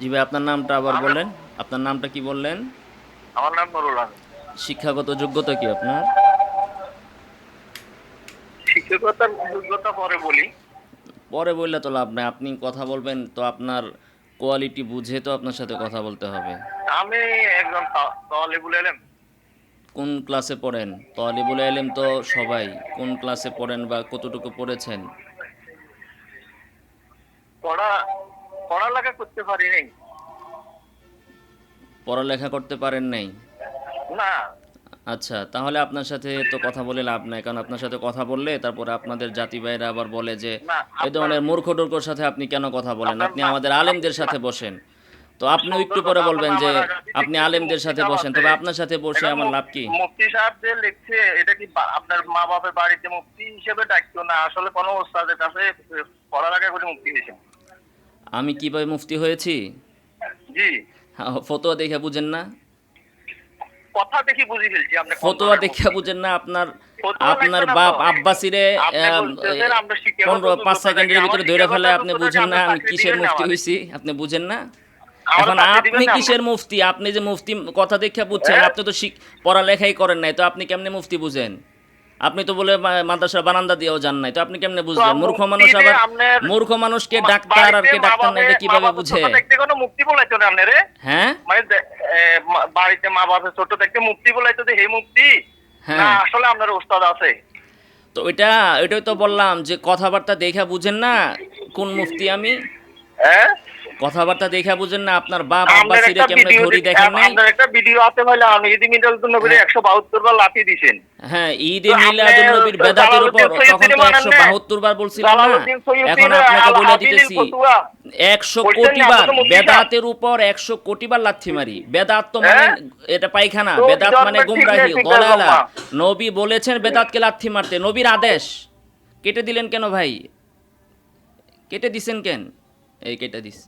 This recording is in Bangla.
জি ভাই আপনার নামটা আবার বললেন আপনার নামটা কি বললেন? আমার নাম নুরুল আমিন শিক্ষাগত যোগ্যতা কি আপনার? শিক্ষকতার যোগ্যতা পরে বলি। পরে বললে তো লাভ নাই আপনি কথা বলবেন তো আপনার কোয়ালিটি বুঝে তো আপনার সাথে কথা বলতে হবে। আমি একজন তালিবুল এলেম কোন ক্লাসে পড়েন? তলিবুল এলেম তো সবাই কোন ক্লাসে পড়েন বা কতটুকু পড়েছেন? পড়া পড়ালেখা করতে পারি নাই। পড়ালেখা করতে পারেন নাই? না। আচ্ছা তাহলে আপনার সাথে তো কথা বলে লাভ নাই কারণ আপনার সাথে কথা বললে তারপরে আপনাদের জাতি ভাইরা আবার বলে যে এই ধরনের মূর্খ টুর্খর সাথে আপনি কেন কথা বলেন? আপনি আমাদের আলেমদের সাথে বসেন। তো আপনিও একটু পরে বলবেন যে আপনি আলেমদের সাথে বসেন। তবে আপনার সাথে বসে আমার লাভ কি? মুফতি সাহেব যে লিখছে এটা কি আপনার মা বাবার বাড়িতে মুফতি হিসেবে ডাকতো না? আসলে কোনো ওস্তাদের কাছে পড়ালেখা করে মুক্তি হয়েছে আমি কীভাবে মুফতি হয়েছি? জি। ফতোয়া দেখে বুঝেন না। কথা দেখি বুঝি ফেলছি আপনি ফতোয়া দেখে বুঝেন না আপনার আপনার বাপ। আব্বাসিরে পনেরো পাঁচ সেকেন্ডের ভিতরে ধরে ফেলে আপনি বুঝেন না আমি কিসের মুফতি হয়েছি? আপনি বুঝেন না? এখন আপনি কিসের মুফতি? আপনি যে মুফতি কথা দেখে বুঝছেন হ্যাঁ? আপনি তো পড়ালেখাই করেন নাই তো আপনি কেমনে মুফতি বুঝেন? আপনি তো বলে মাদ্রাসার বারান্দা দিয়েও যান নাই। তো আপনি কেমনে বুঝবেন তো মূর্খ মানুষ আবার মূর্খ মানুষকে ডাক্তার আর কে ডাক্তার না এটা কীভাবে বুঝে? ছোট দেখতে কোনো মুক্তি বলাইতো না আপনারে? হ্যাঁ? মানে বাড়িতে মা বাবা ছোট দেখতে মুক্তি বলাইতো যে হে মুক্তি। হ্যাঁ। না আসলে আপনার ওস্তাদ আছে। তো ওইটা ওইটাই তো বললাম যে কথাবার্তা দেখা বুঝেন না কোন মুফতি আমি। হ্যাঁ? কথাবার্তা দেখা বুঝেন না আপনার বাপ আব্বাসিরে একটা কেমনে ধরি দেখেন নাই? আপনার একটা ভিডিও আছে ভাই আমি জন্য করে একশো বাহাত্তর বার লাথি দিছেন। হ্যাঁ ঈদে মিলাদুন নবীর বেদাতের উপর তখন তো সৈয়দীর মানেন একশো না? বাহাত্তর বার বলছিলাম না। এখন আপনাকে বলে দিতেছি ফতুয়া। একশো বলছেন কোটি বার বেদাতের উপর একশো কোটি বার লাথি মারি। বেদাত তো মানে হ্যাঁ? এটা পায়খানা বেদাত মানে গুমরাহি আছে, নবী বলেছেন বেদাতকে লাথি মারতে নবীর আদেশ। কেটে দিলেন কেন ভাই? কেটে দিছেন কেন? এই কেটে দিস।